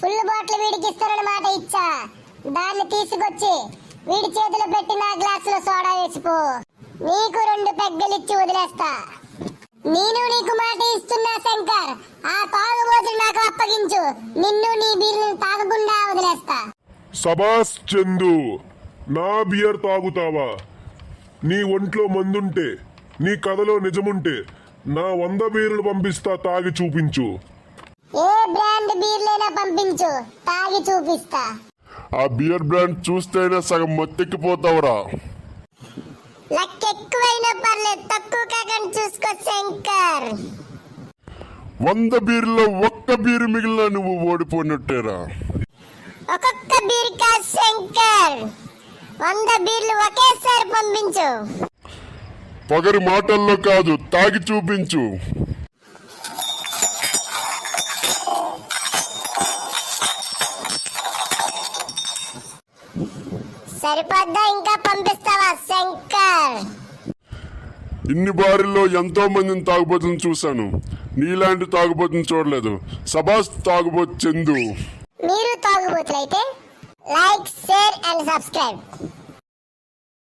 Full bottle వీడికి ఇస్తానని మాట ఇచ్చా. దాన్ని తీసుకొచ్చి వీడి చేతిలో పెట్టి నా గ్లాసులో సోడా వేసిపో. నీకు రెండు పెగ్గలు ఇచ్చి వదిలేస్తా. నేను నీకు మాట ఇస్తున్నా శంకర్. ఆ తాగుబోతులు నాకు అప్పగించు. నిన్ను నీ బీర్లు తాగకుండా వదిలేస్తా. సబాస్ చందు నా బియర్ తాగుతావా? నీ ఒంట్లో మందుంటే నీ కథలో నిజముంటే నా వంద బీర్లు పంపిస్తా తాగి చూపించు. ఏ బ్రాండ్ బీర్లైనా పంపించు. తాగి చూపిస్తా. ఆ బియర్ బ్రాండ్ చూస్తేనే సగం మొత్తెక్కిపోతావురా లక్ ఎక్కువైనా పర్లేదు తక్కువ కాకుండా చూసుకో శంకర్. వంద బీరులో ఒక్క బీరు మిగిలిన నువ్వు ఓడిపోయినట్టేరా. ఒక్కొక్క బీర్ కాదు శంకర్. వంద బీర్లు ఒకేసారి పంపించు. పొగరి మాటల్లో కాదు తాగి చూపించు. సరిపోద్దా? ఇంకా పంపిస్తావా శంకర్? ఇన్ని బారిల్లో ఎంతో మందిని తాగుబోతుని చూశాను. నీలాంటి తాగుబోతుని చూడలేదు. సబాస్ తాగుబోతు చందు. మీరు తాగుబోతులైతే లైక్ షేర్ అండ్ సబ్స్క్రైబ్.